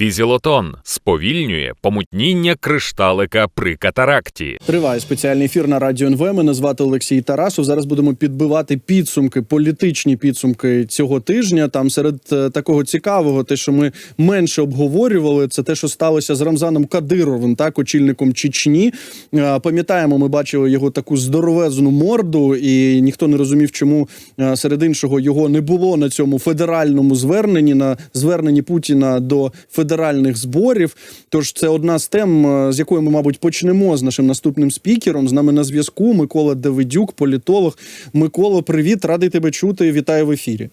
Візілотон сповільнює помутніння кришталика при катаракті. Триває спеціальний ефір на радіо НВ. Мене звати Олексій Тарасов. Зараз будемо підбивати підсумки, політичні підсумки цього тижня. Там серед е, такого цікавого, те, що ми менше обговорювали, це те, що сталося з Рамзаном Кадировим, так очільником Чечні. Е, Пам'ятаємо, ми бачили його таку здоровезну морду, і ніхто не розумів, чому е, серед іншого його не було на цьому федеральному зверненні на зверненні Путіна до федеральних зборів. Тож це одна з тем, е, з якої ми, мабуть, почнемо з нашим наступним спікером. З нами на зв'язку Микола Давидюк, політолог. Микола, привіт, радий тебе чути. Вітаю в ефірі.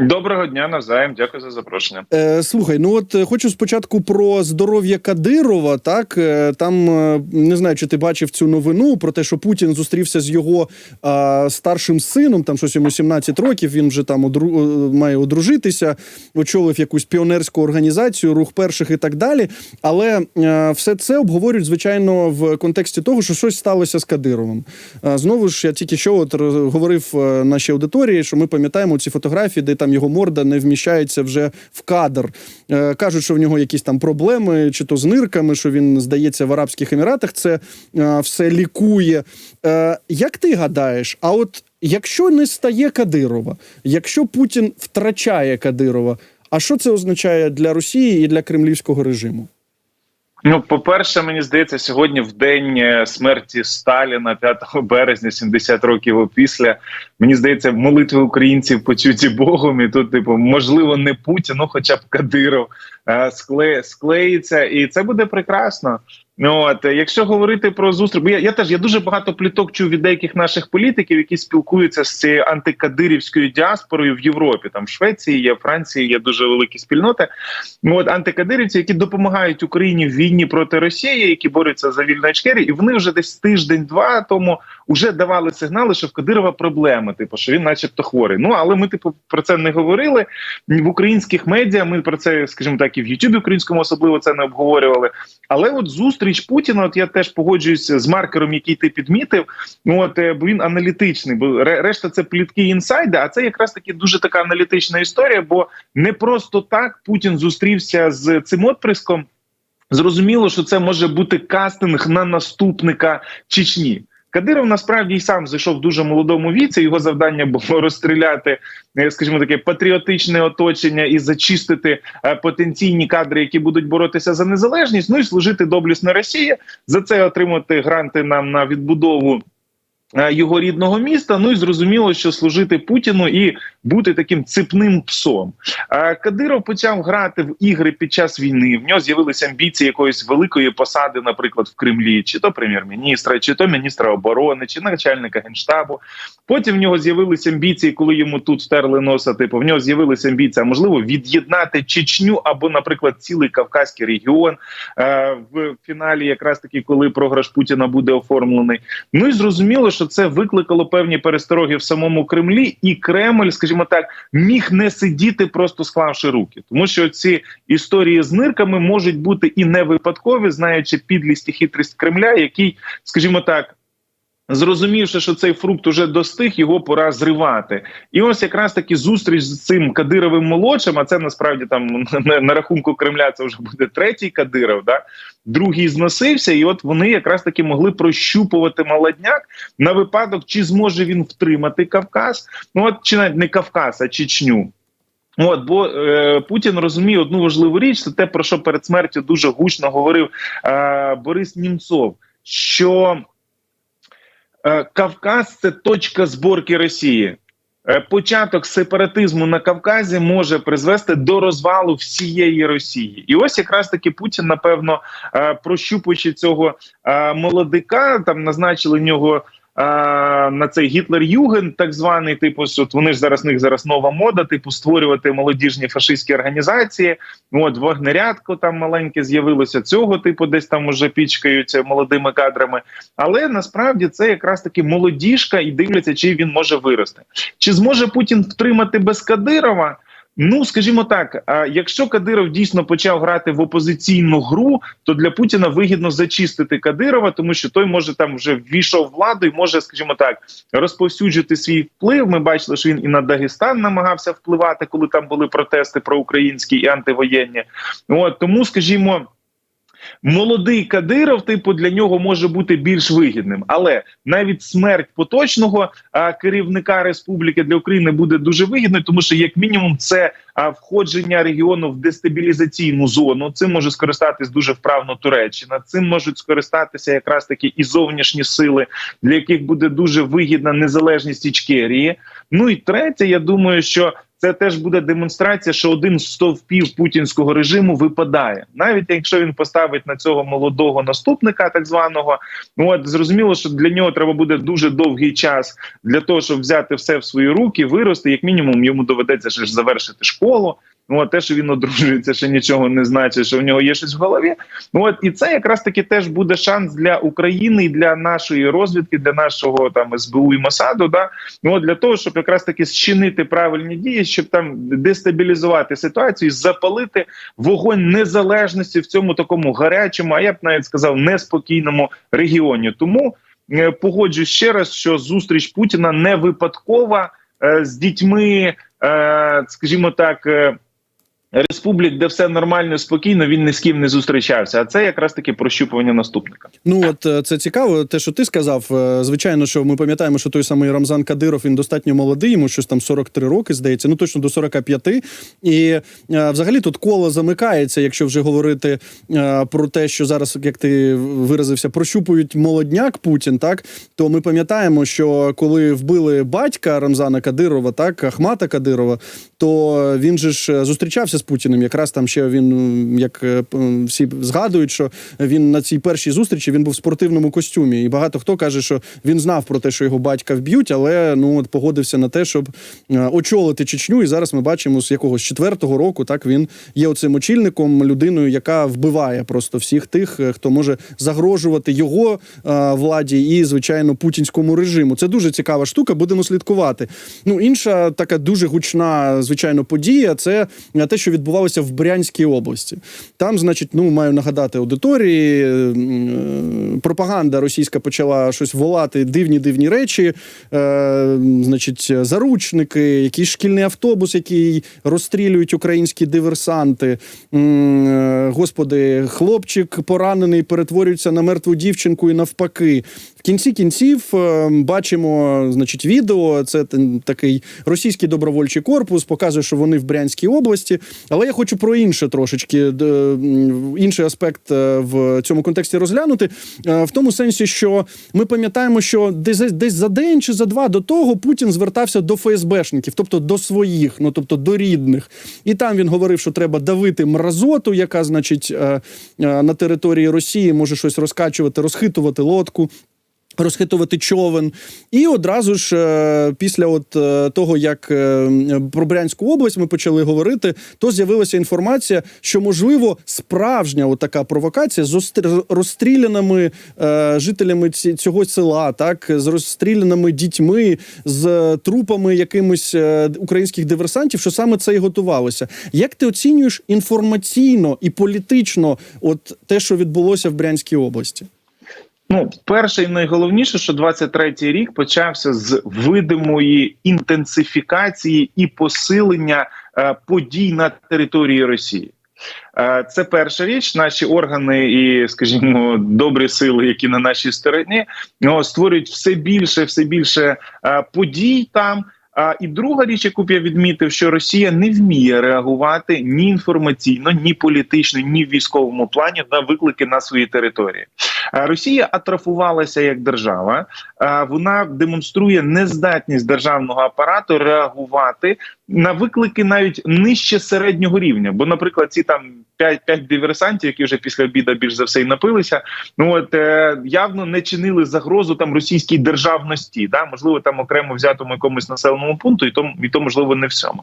Доброго дня навзаєм. Дякую за запрошення. Е, слухай, ну от е, хочу спочатку про здоров'я Кадирова. Так е, там е, не знаю, чи ти бачив цю новину про те, що Путін зустрівся з його е, старшим сином. Там щось йому 17 років. Він вже там одру, має одружитися, очолив якусь піонерську організацію, рух перших і так далі. Але е, все це обговорюють звичайно в контексті того, що щось сталося з Кадировим. Е, знову ж я тільки що от говорив нашій аудиторії, що ми пам'ятаємо ці фотографії, де там його морда не вміщається вже в кадр. Е, Кажуть, що в нього якісь там проблеми, чи то з нирками, що він здається в Арабських Еміратах. Це е, все лікує. Е, Як ти гадаєш? А от якщо не стає Кадирова, якщо Путін втрачає Кадирова, а що це означає для Росії і для кремлівського режиму? Ну, по-перше, мені здається, сьогодні в день е, смерті Сталіна, 5 березня, 70 років опісля. Мені здається, молитви українців почуті Богом. І тут, типу, можливо, не Путін, ну хоча б Кадиров е, скле, склеїться, і це буде прекрасно. Ну от е, якщо говорити про зустріч, бо я, я теж я дуже багато пліток чув від деяких наших політиків, які спілкуються з цією антикадирівською діаспорою в Європі. Там в Швеції є, Франції є дуже великі спільноти. Ну от антикадирівці, які допомагають Україні в війні проти Росії, які борються за вільну Ічкері, і вони вже десь тиждень-два тому вже давали сигнали, що в Кадирова проблеми, типу, що він, начебто, хворий. Ну але ми, типу, про це не говорили в українських медіа. Ми про це, скажімо так, і в Ютубі українському особливо це не обговорювали. Але от зустріч Путіна, от я теж погоджуюся з маркером, який ти підмітив. Ну от е, бо він аналітичний, бо решта це плітки інсайди. А це якраз таки дуже така аналітична історія. Бо не просто так Путін зустрівся з цим отприском. Зрозуміло, що це може бути кастинг на наступника Чечні. Кадиров насправді й сам зайшов в дуже молодому віці. Його завдання було розстріляти, е, скажімо таке, патріотичне оточення і зачистити е, потенційні кадри, які будуть боротися за незалежність. Ну і служити доблісно Росії за це отримати гранти нам на відбудову. Е, Його рідного міста, ну і зрозуміло, що служити Путіну і бути таким ципним псом. Е, Кадиров почав грати в ігри під час війни. В нього з'явилися амбіції якоїсь великої посади, наприклад, в Кремлі, чи то прем'єр-міністра, чи то міністра оборони, чи начальника генштабу. Потім в нього з'явилися амбіції, коли йому тут втерли носа. Типу, в нього з'явилися амбіції, а можливо, від'єднати Чечню або, наприклад, цілий Кавказький регіон е, в фіналі, якраз таки, коли програш Путіна буде оформлений. Ну і зрозуміло, що це викликало певні перестороги в самому Кремлі, і Кремль, скажімо так, міг не сидіти, просто склавши руки, тому що ці історії з нирками можуть бути і не випадкові, знаючи підлість і хитрість Кремля, який, скажімо так. Зрозумівши, що цей фрукт уже достиг, його пора зривати. І ось якраз таки зустріч з цим Кадировим молодшим. А це насправді там на, рахунку Кремля це вже буде третій Кадиров. Да? Другий зносився, і от вони якраз таки могли прощупувати молодняк на випадок, чи зможе він втримати Кавказ. Ну от чи навіть не Кавказ, а Чечню. От, бо е, Путін розуміє одну важливу річ, це те, про що перед смертю дуже гучно говорив е, Борис Німцов, що Кавказ це точка зборки Росії. Е, Початок сепаратизму на Кавказі може призвести до розвалу всієї Росії, і ось якраз таки Путін, напевно, е, прощупуючи цього е, молодика, там назначили нього е, на цей Гітлер-Юген, так званий, типу, от вони ж зараз них зараз нова мода, типу створювати молодіжні фашистські організації. От вогнерядко там маленьке з'явилося цього, типу, десь там уже пічкаються молодими кадрами. Але насправді це якраз таки молодіжка, і дивляться, чи він може вирости. Чи зможе Путін втримати без Кадирова? Ну, скажімо так, якщо Кадиров дійсно почав грати в опозиційну гру, то для Путіна вигідно зачистити Кадирова, тому що той може там вже ввійшов владу і може, скажімо так, розповсюджити свій вплив. Ми бачили, що він і на Дагестан намагався впливати, коли там були протести проукраїнські і антивоєнні. От тому, скажімо. Молодий Кадиров, типу, для нього може бути більш вигідним, але навіть смерть поточного а, керівника республіки для України буде дуже вигідною, тому що як мінімум це а, входження регіону в дестабілізаційну зону. Цим може скористатись дуже вправно Туреччина. Цим можуть скористатися якраз таки і зовнішні сили, для яких буде дуже вигідна незалежність Ічкерії. Ну і третє, я думаю, що це теж буде демонстрація, що один з стовпів путінського режиму випадає, навіть якщо він поставить на цього молодого наступника, так званого, ну от зрозуміло, що для нього треба буде дуже довгий час для того, щоб взяти все в свої руки, вирости. Як мінімум, йому доведеться ж завершити школу. Ну, от те, що він одружується, ще нічого не значить, що в нього є щось в голові. Ну от і це якраз таки теж буде шанс для України і для нашої розвідки, для нашого там СБУ і Мосаду. Да? Ну от для того, щоб якраз таки зчинити правильні дії, щоб там дестабілізувати ситуацію, запалити вогонь незалежності в цьому такому гарячому, а я б навіть сказав, неспокійному регіоні. Тому е, погоджуюсь ще раз, що зустріч Путіна не випадкова е, з дітьми, е, скажімо так. Республік, де все нормально, спокійно, він ні з ким не зустрічався. А це якраз таки прощупування наступника. Ну от е, це цікаво, те, що ти сказав. Е, Звичайно, що ми пам'ятаємо, що той самий Рамзан Кадиров він достатньо молодий, йому щось там 43 роки, здається, ну точно до 45. І е, взагалі тут коло замикається, якщо вже говорити про те, що зараз, як ти виразився, прощупують молодняк Путін. Так то ми пам'ятаємо, що коли вбили батька Рамзана Кадирова, так Ахмата Кадирова, то він же ж зустрічався з Путіним. Якраз там ще він, як е, всі згадують, що він на цій першій зустрічі він був в спортивному костюмі. І багато хто каже, що він знав про те, що його батька вб'ють, але ну от погодився на те, щоб е, очолити Чечню. І зараз ми бачимо з якогось четвертого року. Так він є оцим очільником, людиною, яка вбиває просто всіх тих, е, хто може загрожувати його владі і, звичайно, путінському режиму. Це дуже цікава штука. Будемо слідкувати. Ну інша така дуже гучна, звичайно, подія це те, що відбувалося в Брянській області. Там, значить, ну маю нагадати аудиторії. Пропаганда російська почала щось волати дивні дивні речі. Е, значить, заручники, якийсь шкільний автобус, який розстрілюють українські диверсанти. Е, Господи, хлопчик поранений перетворюється на мертву дівчинку і навпаки. В кінці кінців е, бачимо, значить, відео. Це такий російський добровольчий корпус, показує, що вони в Брянській області. Але я хочу про інше трошечки інший аспект е, в цьому контексті розглянути. Е, В тому сенсі, що ми пам'ятаємо, що десь десь за день чи за два до того Путін звертався до ФСБшників, тобто до своїх, ну тобто до рідних. І там він говорив, що треба давити мразоту, яка, значить, е, е, на території Росії може щось розкачувати, розхитувати лодку. Розхитувати човен, і одразу ж е, після от е, того, як е, про Брянську область ми почали говорити, то з'явилася інформація, що можливо справжня така провокація з розстріляними жителями цього села, так з розстріляними дітьми, з трупами якимось українських диверсантів, що саме це і готувалося. Як ти оцінюєш інформаційно і політично, от те, що відбулося в Брянській області? Ну, перше і найголовніше, що 23-й рік почався з видимої інтенсифікації і посилення е, подій на території Росії. Е, Це перша річ. Наші органи і, скажімо, добрі сили, які на нашій стороні, ну, створюють все більше, все більше е, подій там. А і друга річ, яку б я відмітив, що Росія не вміє реагувати ні інформаційно, ні політично, ні в військовому плані на виклики на своїй території. А Росія атрофувалася як держава. Вона демонструє нездатність державного апарату реагувати на виклики навіть нижче середнього рівня. Бо, наприклад, ці там п'ять п'ять диверсантів, які вже після обіду більш за все і напилися. Ну от е, явно не чинили загрозу там російській державності, да можливо, там окремо взятому якомусь населеному пункту, і то і то можливо не всьому.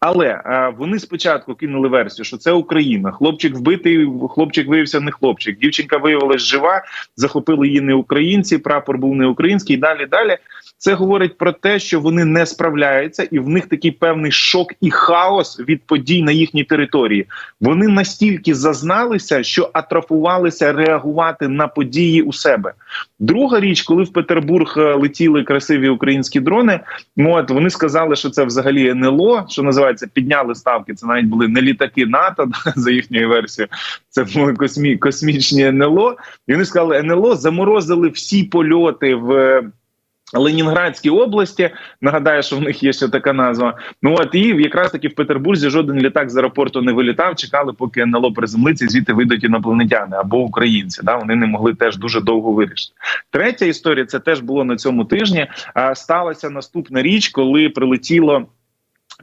Але е, вони спочатку кинули версію, що це Україна. Хлопчик вбитий, хлопчик виявився не хлопчик. Дівчинка виявилась жива, захопили її не українці. Прапор був не український. і Далі далі. Це говорить про те, що вони не справляються, і в них такий певний шок і хаос від подій на їхній території. Вони настільки зазналися, що атрофувалися реагувати на події у себе. Друга річ, коли в Петербург е, летіли красиві українські дрони, ну, от вони сказали, що це взагалі НЛО, що називається, підняли ставки. Це навіть були не літаки НАТО за їхньою версією. Це були космі, космічні НЛО. І вони сказали, НЛО заморозили всі польоти в. Ленінградській області нагадаю, що в них є ще така назва. Ну от і якраз таки в Петербурзі жоден літак з аеропорту не вилітав. Чекали, поки НЛО приземлиться, звідти вийдуть інопланетяни або українці. Да вони не могли теж дуже довго вирішити. Третя історія це теж було на цьому тижні. А сталася наступна річ, коли прилетіло.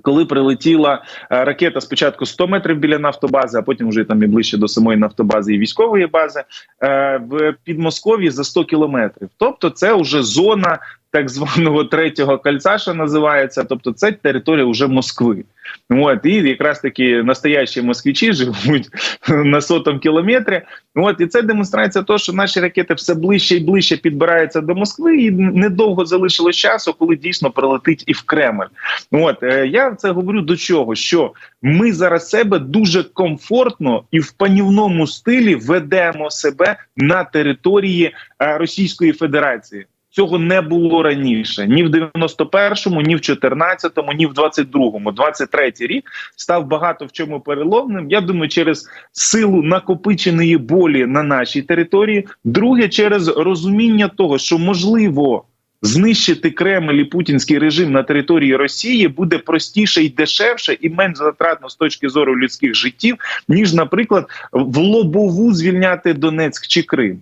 Коли прилетіла е, ракета спочатку 100 метрів біля нафтобази, а потім вже там і ближче до самої нафтобази і військової бази е, в Підмосков'ї за 100 кілометрів. Тобто, це вже зона так званого третього кольця, що називається. Тобто, це територія вже Москви. От і якраз таки настоящі москвичі живуть на сотому кілометрі. От і це демонстрація того, що наші ракети все ближче і ближче підбираються до Москви, і недовго залишилось часу, коли дійсно прилетить і в Кремль. От е, я це говорю до чого? Що ми зараз себе дуже комфортно і в панівному стилі ведемо себе на території е, Російської Федерації. Цього не було раніше ні в 91-му, ні в 14-му, ні в 22-му. 23-й рік став багато в чому переломним. Я думаю, через силу накопиченої болі на нашій території. Друге, через розуміння того, що можливо. Знищити Кремль і путінський режим на території Росії буде простіше і дешевше, і менш затратно з точки зору людських життів, ніж, наприклад, в лобову звільняти Донецьк чи Крим.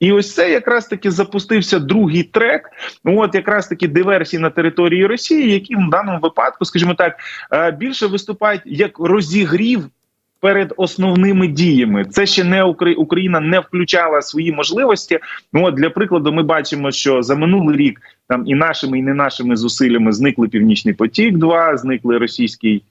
І ось це якраз таки запустився другий трек. От якраз таки диверсії на території Росії, які в даному випадку, скажімо так, е, більше виступають як розігрів. Перед основними діями це ще не Україна не включала свої можливості. Ну от для прикладу, ми бачимо, що за минулий рік там і нашими, і не нашими зусиллями зникли Північний потік. 2 зникли російський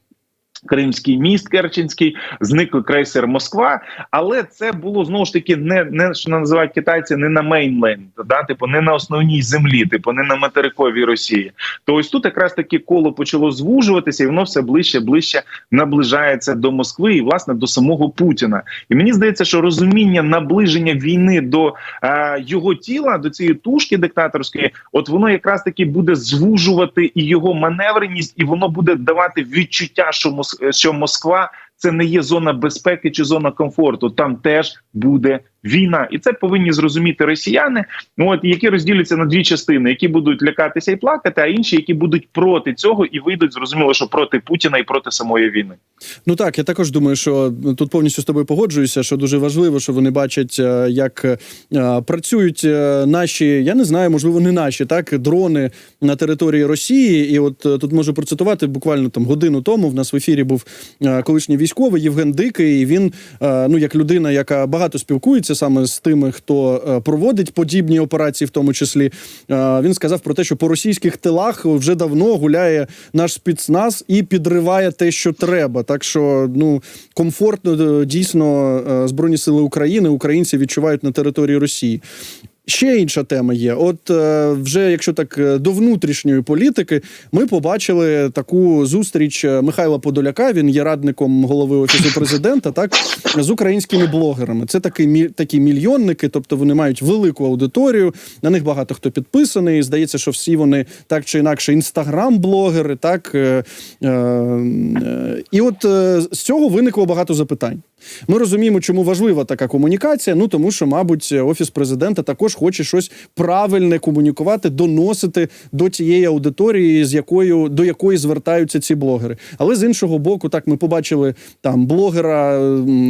Кримський міст Керченський, зник крейсер Москва, але це було знову ж таки не не що називають китайці, не на мейнленд, да, типу не на основній землі, типу не на материковій Росії. То ось тут якраз таки коло почало звужуватися, і воно все ближче ближче наближається до Москви і власне до самого Путіна. І мені здається, що розуміння наближення війни до е, його тіла, до цієї тушки диктаторської, от воно якраз таки буде звужувати і його маневреність, і воно буде давати відчуття, що Москва що Москва це не є зона безпеки чи зона комфорту. Там теж буде війна, і це повинні зрозуміти росіяни. От які розділяться на дві частини, які будуть лякатися і плакати, а інші, які будуть проти цього і вийдуть, зрозуміло, що проти Путіна і проти самої війни. Ну так я також думаю, що тут повністю з тобою погоджуюся. Що дуже важливо, що вони бачать, е, як е, працюють е, наші, я не знаю, можливо, не наші так дрони на території Росії. І от тут можу процитувати буквально там годину тому. В нас в ефірі був колишній військовий Євген Дикий. Він ну як людина, яка багато спілкується саме з тими, хто е, проводить подібні операції, в тому числі е, він сказав про те, що по російських тилах вже давно гуляє наш спецназ і підриває те, що треба. Так що ну комфортно е, дійсно збройні сили України, українці відчувають на території Росії. Ще інша тема є. От е, вже якщо так е, до внутрішньої політики, ми побачили таку зустріч е, Михайла Подоляка. Він є радником голови офісу президента, так з українськими блогерами. Це такі такі мільйонники, тобто вони мають велику аудиторію. На них багато хто підписаний. Здається, що всі вони так чи інакше інстаграм-блогери, так і от з цього виникло багато запитань. Ми розуміємо, чому важлива така комунікація. Ну тому, що, мабуть, офіс президента також хоче щось правильне комунікувати, доносити до тієї аудиторії, з якою до якої звертаються ці блогери. Але з іншого боку, так ми побачили там блогера,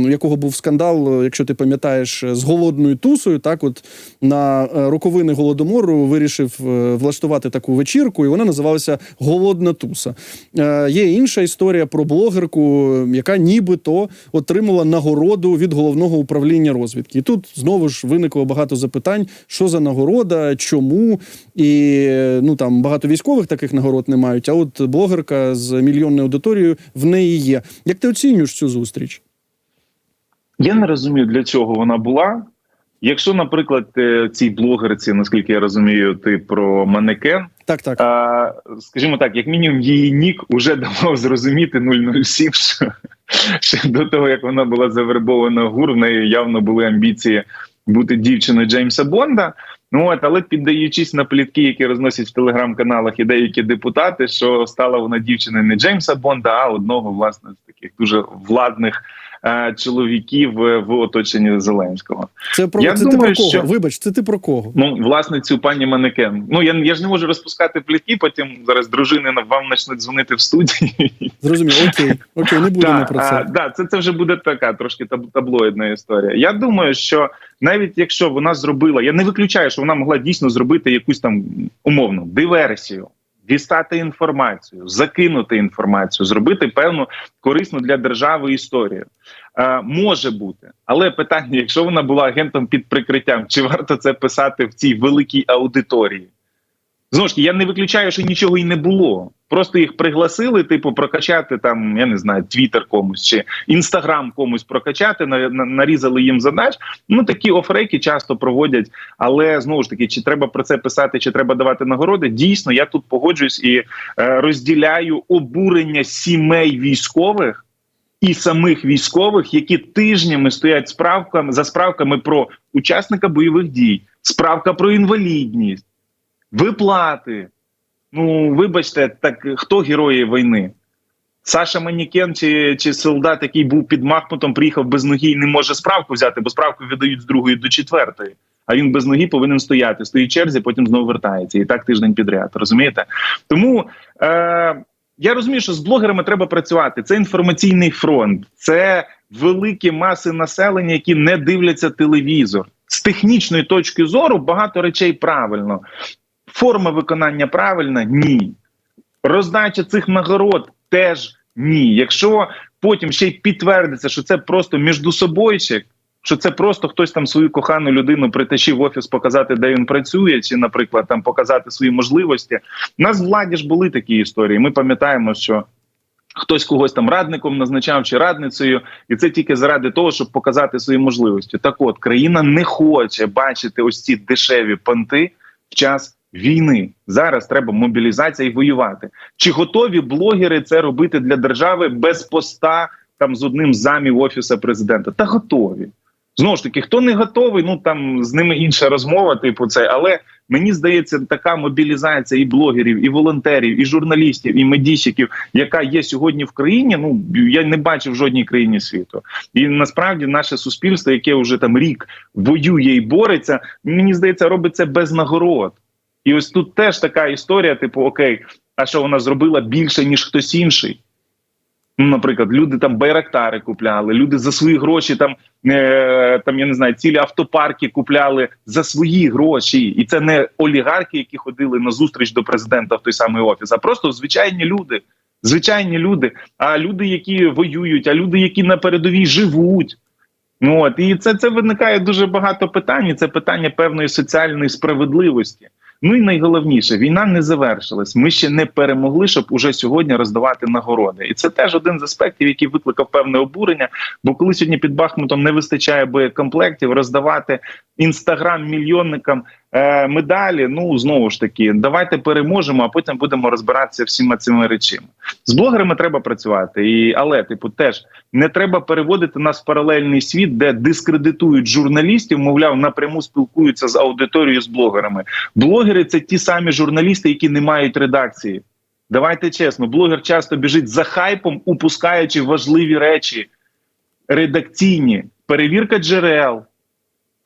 якого був скандал, якщо ти пам'ятаєш, з голодною тусою. Так, от на е, роковини голодомору вирішив е, влаштувати таку вечірку, і вона називалася Голодна туса. Е, Є інша історія про блогерку, яка нібито отримала нагороду від головного управління розвідки. І тут знову ж виникло багато запитань: що за нагорода, чому і ну там багато військових таких нагород не мають. А от блогерка з мільйонною аудиторією в неї є. Як ти оцінюєш цю зустріч? Я не розумію, для чого вона була. Якщо, наприклад, е, цій блогерці, наскільки я розумію, ти про манекен, Так, так. а, скажімо так, як мінімум, її нік уже давав зрозуміти 007, що ще до того, як вона була завербована ГУР, в неї явно були амбіції бути дівчиною Джеймса Бонда. Ну от, але піддаючись на плітки, які розносять в телеграм-каналах і деякі депутати, що стала вона дівчиною не Джеймса Бонда, а одного власне з таких дуже владних чоловіків е, в оточенні Зеленського. Це про я це ти про кого? що- Вибач, це ти про кого? Ну, власне, цю пані манекен. Ну я, я ж не можу розпускати плітки, потім зараз дружини на- вам почнуть дзвонити в студії. Зрозумів, окей, окей, не будемо про це. да, це, це вже буде така трошки таб- таблоїдна історія. Я думаю, що навіть якщо вона зробила, я не виключаю, що вона могла дійсно зробити якусь там умовну диверсію, дістати інформацію, закинути інформацію, зробити певну корисну для держави історію. Е, може бути, але питання: якщо вона була агентом під прикриттям, чи варто це писати в цій великій аудиторії? Знову ж таки, я не виключаю, що нічого і не було. Просто їх пригласили, типу, прокачати там, я не знаю, твіттер комусь чи інстаграм комусь прокачати, на, на- нарізали їм задач. Ну такі офрейки часто проводять. Але знову ж таки, чи треба про це писати, чи треба давати нагороди? Дійсно, я тут погоджуюсь і е, розділяю обурення сімей військових. І самих військових, які тижнями стоять справками за справками про учасника бойових дій, справка про інвалідність, виплати. Ну, вибачте, так хто герої війни? Саша Манікен чи, чи солдат, який був під Махмутом, приїхав без ноги і не може справку взяти, бо справку віддають з другої до четвертої. А він без ноги повинен стояти, стоїть черзі, потім знову вертається. І так тиждень підряд. Розумієте? Тому е, я розумію, що з блогерами треба працювати. Це інформаційний фронт, це великі маси населення, які не дивляться телевізор. З технічної точки зору багато речей правильно. Форма виконання правильна? Ні. Роздача цих нагород теж ні. Якщо потім ще й підтвердиться, що це просто міждусобойчик, що це просто хтось там свою кохану людину притащив в офіс показати, де він працює, чи, наприклад, там показати свої можливості. У нас в владі ж були такі історії. Ми пам'ятаємо, що. Хтось когось там радником назначав чи радницею, і це тільки заради того, щоб показати свої можливості. Так, от країна не хоче бачити ось ці дешеві понти в час війни. Зараз треба мобілізація і воювати. Чи готові блогери це робити для держави без поста там з одним з замів офіса президента? Та готові. Знову ж таки, хто не готовий, ну там з ними інша розмова, типу це. Але мені здається, така мобілізація і блогерів, і волонтерів, і журналістів, і медійщиків, яка є сьогодні в країні. Ну я не бачив жодній країні світу. І насправді наше суспільство, яке вже там рік воює і бореться, мені здається, робить це без нагород. І ось тут теж така історія: типу, окей, а що вона зробила більше ніж хтось інший? Ну, наприклад, люди там байрактари купляли, люди за свої гроші там, е, там я не знаю, цілі автопарки купляли за свої гроші, і це не олігархи, які ходили на зустріч до президента в той самий офіс, а просто звичайні люди. Звичайні люди, а люди, які воюють, а люди, які на передовій живуть. Ну от і це, це виникає дуже багато питань. і Це питання певної соціальної справедливості. Ну і найголовніше, війна не завершилась. Ми ще не перемогли, щоб уже сьогодні роздавати нагороди. І це теж один з аспектів, який викликав певне обурення. Бо коли сьогодні під Бахмутом не вистачає боєкомплектів, роздавати інстаграм-мільйонникам е, медалі. Ну знову ж таки, давайте переможемо, а потім будемо розбиратися всіма цими речами. З блогерами треба працювати, і але типу теж не треба переводити нас в паралельний світ, де дискредитують журналістів, мовляв, напряму спілкуються з аудиторією з блогерами. Блогери це ті самі журналісти, які не мають редакції. Давайте чесно, блогер часто біжить за хайпом, упускаючи важливі речі редакційні, перевірка джерел,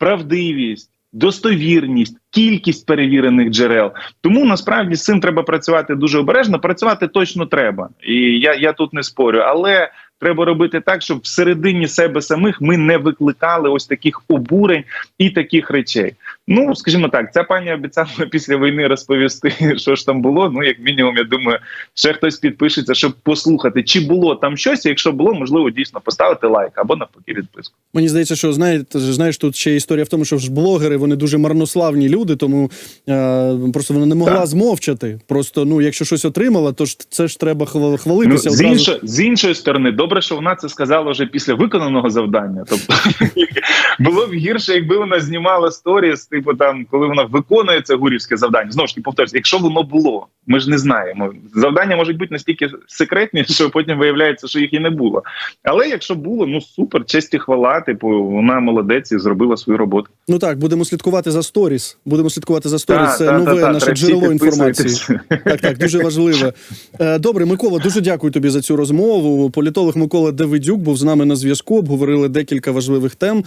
правдивість, достовірність, кількість перевірених джерел. Тому насправді з цим треба працювати дуже обережно. Працювати точно треба, і я, я тут не спорю, але. Треба робити так, щоб всередині себе самих ми не викликали ось таких обурень і таких речей. Ну, скажімо так, ця пані обіцяла після війни розповісти, що ж там було. Ну, як мінімум, я думаю, ще хтось підпишеться, щоб послухати, чи було там щось. Якщо було, можливо, дійсно поставити лайк або навпаки відписку. Мені здається, що знаєте, знаєш, тут ще історія в тому, що ж блогери вони дуже марнославні люди, тому е, просто вона не могла Так. змовчати. Просто ну, якщо щось отримала, то ж це ж треба хвал- Ну, з, іншої, з іншої сторони, добре, що вона це сказала вже після виконаного завдання. Тобто було б гірше, якби вона знімала сторіс, типу там, коли вона виконує це гурівське завдання. Знову ж таки, повторюсь, якщо воно було, ми ж не знаємо. Завдання можуть бути настільки секретні, що потім виявляється, що їх і не було. Але якщо було, ну супер, честь і хвала, типу, вона молодець і зробила свою роботу. Ну так, будемо слідкувати за сторіс. Будемо слідкувати за сторіс. Це та, нове та, та, наше джерело інформації. Так, так, дуже важливе. Е, Добре, Микола, дуже дякую тобі за цю розмову. Політолог Микола Давидюк був з нами на зв'язку. Обговорили декілька важливих тем.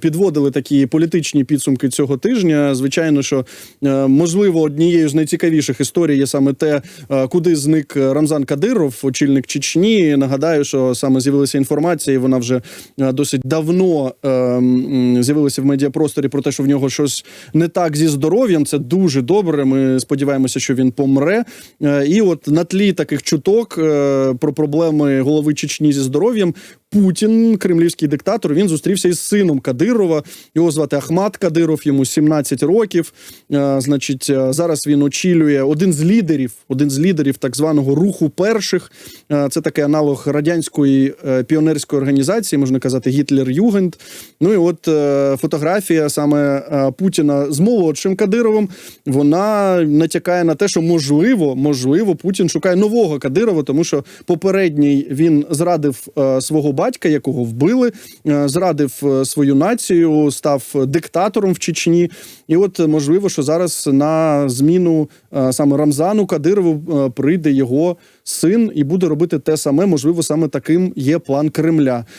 Підводили такі політичні підсумки цього тижня. Звичайно, що е, можливо однією з найцікавіших історій є саме те, е, куди зник Рамзан Кадиров, очільник Чечні. Нагадаю, що саме з'явилася інформація, і вона вже е, досить давно е, з'явилася в медіапросторі про те, що в нього щось не так зі здоров'ям. Це дуже добре. Ми сподіваємося, що він помре. Е, І от на тлі таких чуток е, про проблеми голови Чечні зі здоров'ям. Путін, кремлівський диктатор, він зустрівся із сином Кадирова. Його звати Ахмат Кадиров, йому 17 років. Е, Значить, е, зараз він очолює один з лідерів, один з лідерів так званого руху перших. Е, Це такий аналог радянської піонерської організації, можна казати, Гітлер-Югенд. Ну і от фотографія саме Путіна з молодшим Кадировим. Вона натякає на те, що можливо, можливо, Путін шукає нового Кадирова, тому що попередній він зрадив свого батька, якого вбили, е, зрадив е, свою націю, став диктатором в Чечні. І от е, можливо, що зараз на зміну саме Рамзану Кадирову прийде його син і буде робити те саме. Можливо, саме таким є план Кремля.